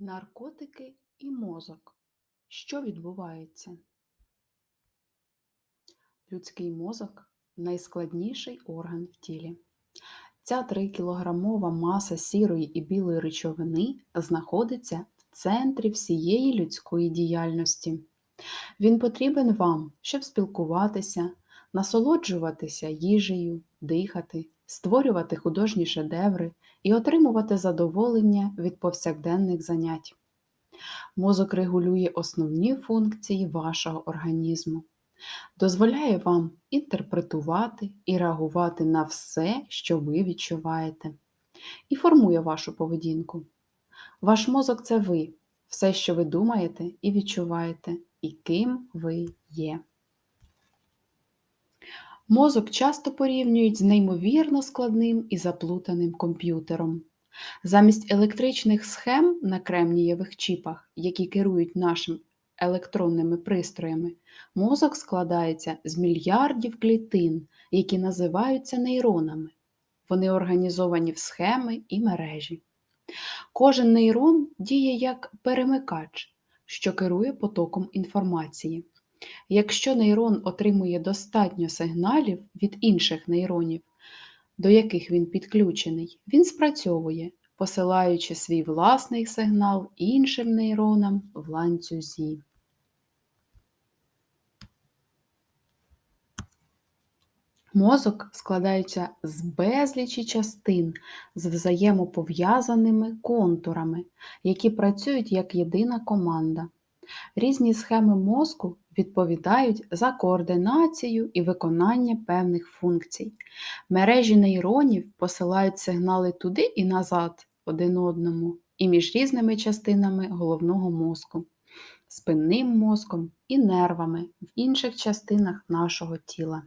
Наркотики і мозок. Що відбувається? Людський мозок найскладніший орган в тілі. Ця 3-кілограмова маса сірої і білої речовини знаходиться в центрі всієї людської діяльності. Він потрібен вам, щоб спілкуватися, насолоджуватися їжею, дихати, створювати художні шедеври і отримувати задоволення від повсякденних занять. Мозок регулює основні функції вашого організму, дозволяє вам інтерпретувати і реагувати на все, що ви відчуваєте, і формує вашу поведінку. Ваш мозок це ви, все, що ви думаєте і відчуваєте, і ким ви є. Мозок часто порівнюють з неймовірно складним і заплутаним комп'ютером. Замість електричних схем на кремнієвих чіпах, які керують нашими електронними пристроями, мозок складається з мільярдів клітин, які називаються нейронами. Вони організовані в схеми і мережі. Кожен нейрон діє як перемикач, що керує потоком інформації. Якщо нейрон отримує достатньо сигналів від інших нейронів, до яких він підключений, він спрацьовує, посилаючи свій власний сигнал іншим нейронам в ланцюзі. Мозок складається з безлічі частин з взаємопов'язаними контурами, які працюють як єдина команда. Різні схеми мозку відповідають за координацію і виконання певних функцій. Мережі нейронів посилають сигнали туди і назад один одному і між різними частинами головного мозку, спинним мозком і нервами в інших частинах нашого тіла.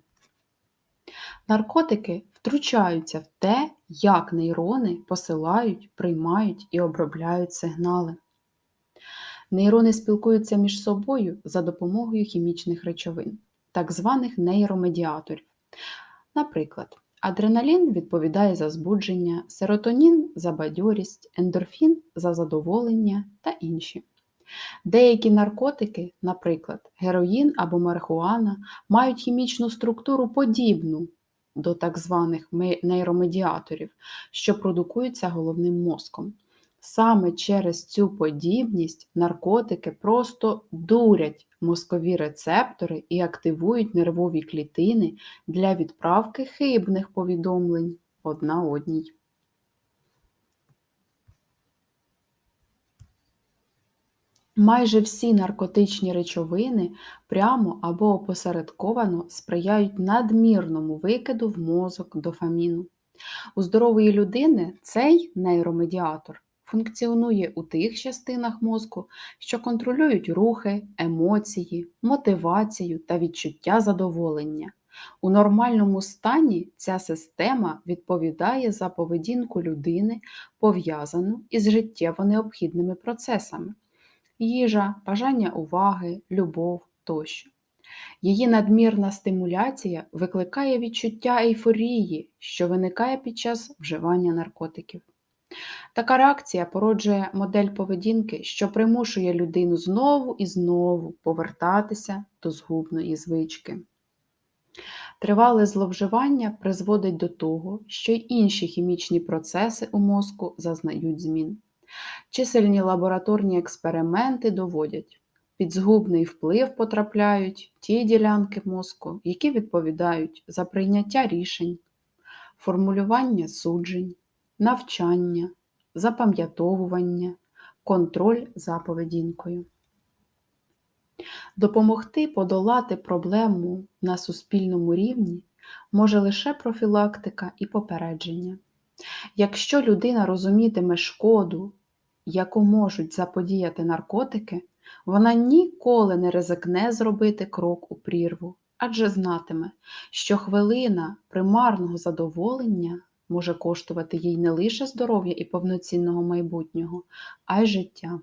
Наркотики втручаються в те, як нейрони посилають, приймають і обробляють сигнали. Нейрони спілкуються між собою за допомогою хімічних речовин, так званих нейромедіаторів. Наприклад, адреналін відповідає за збудження, серотонін за бадьорість, ендорфін за задоволення та інші. Деякі наркотики, наприклад, героїн або марихуана, мають хімічну структуру подібну до так званих нейромедіаторів, що продукуються головним мозком. Саме через цю подібність наркотики просто дурять мозкові рецептори і активують нервові клітини для відправки хибних повідомлень одна одній. Майже всі наркотичні речовини прямо або опосередковано сприяють надмірному викиду в мозок дофаміну. У здорової людини цей нейромедіатор функціонує у тих частинах мозку, що контролюють рухи, емоції, мотивацію та відчуття задоволення. У нормальному стані ця система відповідає за поведінку людини, пов'язану із життєво необхідними процесами їжа, бажання уваги, любов тощо. Її надмірна стимуляція викликає відчуття ейфорії, що виникає під час вживання наркотиків. Така реакція породжує модель поведінки, що примушує людину знову і знову повертатися до згубної звички. Тривале зловживання призводить до того, що й інші хімічні процеси у мозку зазнають змін. Чисельні лабораторні експерименти доводять, під згубний вплив потрапляють ті ділянки мозку, які відповідають за прийняття рішень, формулювання суджень, навчання, запам'ятовування, контроль за поведінкою. Допомогти подолати проблему на суспільному рівні може лише профілактика і попередження. Якщо людина розумітиме шкоду, яку можуть заподіяти наркотики, вона ніколи не ризикне зробити крок у прірву, адже знатиме, що хвилина примарного задоволення може коштувати їй не лише здоров'я і повноцінного майбутнього, а й життя.